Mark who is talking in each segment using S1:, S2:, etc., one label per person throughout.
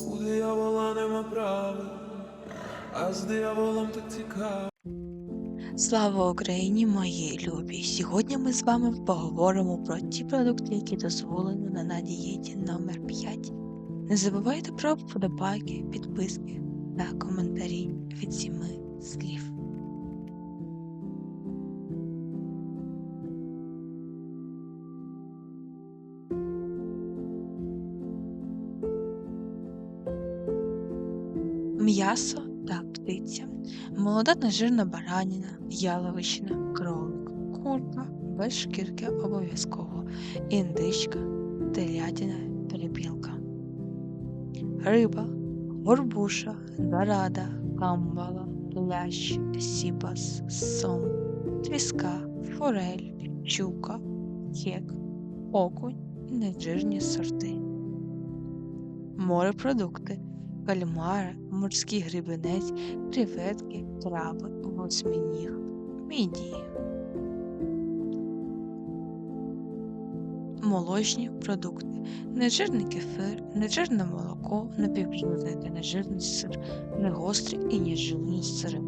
S1: У диявола нема права, а з дияволом так цікаво.
S2: Слава Україні, мої любі! Сьогодні ми з вами поговоримо про ті продукти, які дозволені на, на дієті номер 5. Не забувайте про вподобайки, підписки та коментарі від сіми слів. М'ясо та птиця. Молода нежирна бараніна, яловичина, кролик, курка, без шкірки обов'язково, індичка, телятина, перепілка. Риба, горбуша, дорада, камбала, лящ, сібас, сом, тріска, форель, щука, хек, окунь, нежирні сорти. Морепродукти, кальмари, морський грибинець, креветки, краби, восьминіг, мідії. Молочні продукти, нежирний кефир, нежирне молоко, напівжирний та нежирний сир, негострі і ніжирні сири.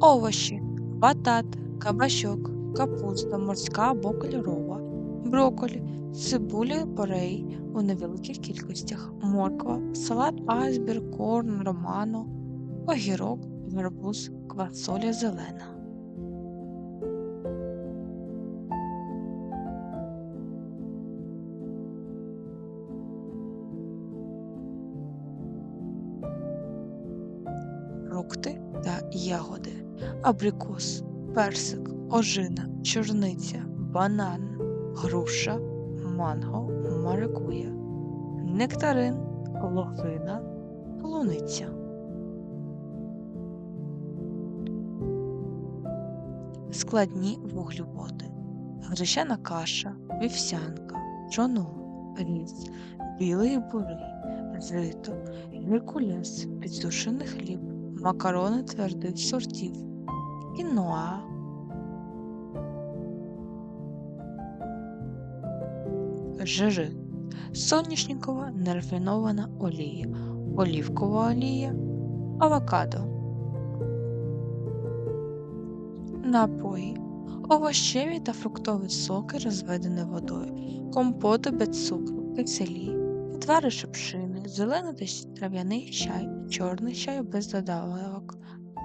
S2: Овочі, батат, кабачок, капуста морська або кольорова, брокколі, цибуля порей у невеликих кількостях, морква, салат айсберг, корн, романо, огірок, гарбуз, квасоля зелена. Фрукти та ягоди, абрикос, персик, ожина, чорниця, банан, груша, манго, маракуя, нектарин, лохина, полуниця. Складні вуглеводи, гречана каша, вівсянка, чоно, ріс, білий бурий, жито, геркулес, підсушений хліб, макарони твердих сортів, кіноа, жири, соняшникова нерафінована олія, олівкова олія, авокадо, напої, овощеві та фруктові соки, розведені водою, компоти без цукру, киселі, відвари шипшини, зелений та трав'яний чай, чорний чай без додавок,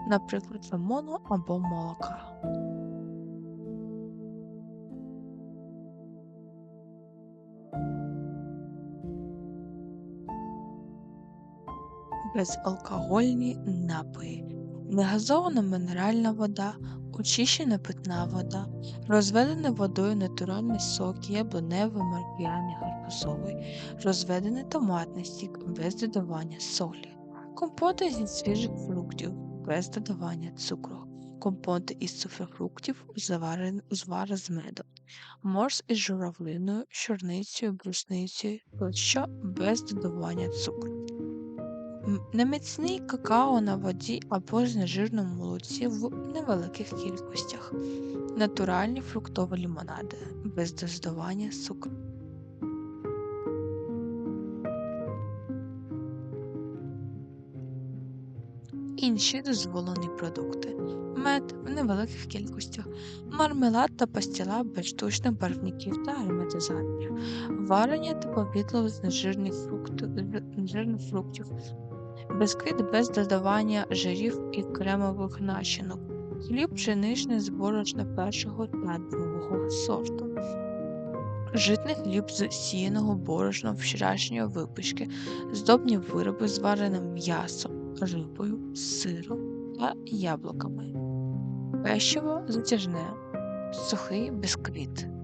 S2: наприклад, лимону або молока. Безалкогольні напої, негазована мінеральна вода, очищена питна вода, розведений водою натуральний сок яблуневий, маркіяний, гарбузовий, розведений томатний сік без додавання солі, компоти зі свіжих фруктів без додавання цукру, компоти із суфрифруктів звари з медом, морс із журавлиною, чорницею, брусницею тощо без додавання цукру. Неміцний какао на воді або ж нежирному молоці в невеликих кількостях. Натуральні фруктові лімонади без додавання цукру. Інші дозволені продукти. Мед в невеликих кількостях, мармелад та пастила без штучних барвників та ароматизаторів, варення та повідло з нежирних фруктів, Бисквіт без додавання жирів і кремових начинок, хліб пшеничний з борошна першого та другого сорту, житний хліб з сіяного борошна вчорашньої випічки, здобні вироби з вареним м'ясом, рибою, сиром та яблуками, печиво затяжне, сухий бисквіт.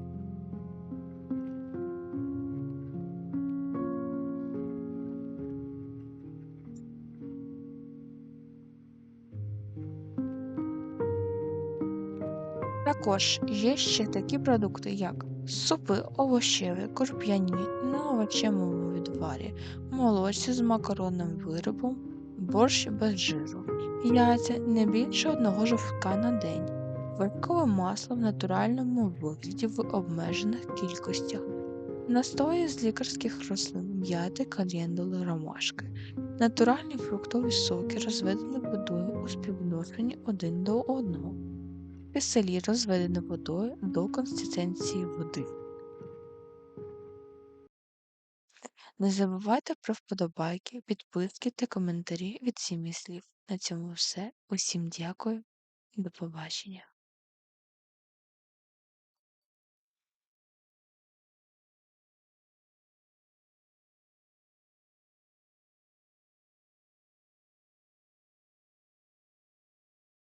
S2: Також є ще такі продукти, як супи овочеві, круп'яні на овочевому відварі, молочці з макаронним виробом, борщ без жиру, яйця не більше одного жовтка на день, вербкове масло в натуральному вигляді в обмежених кількостях, Настої з лікарських рослин м'яти, календули, ромашки. Натуральні фруктові соки розведені водою у співвідношенні один до одного. Киселі розведено водою до консистенції води. Не забувайте про вподобайки, підписки та коментарі від сім'ї слів. На цьому все. Усім дякую і до побачення.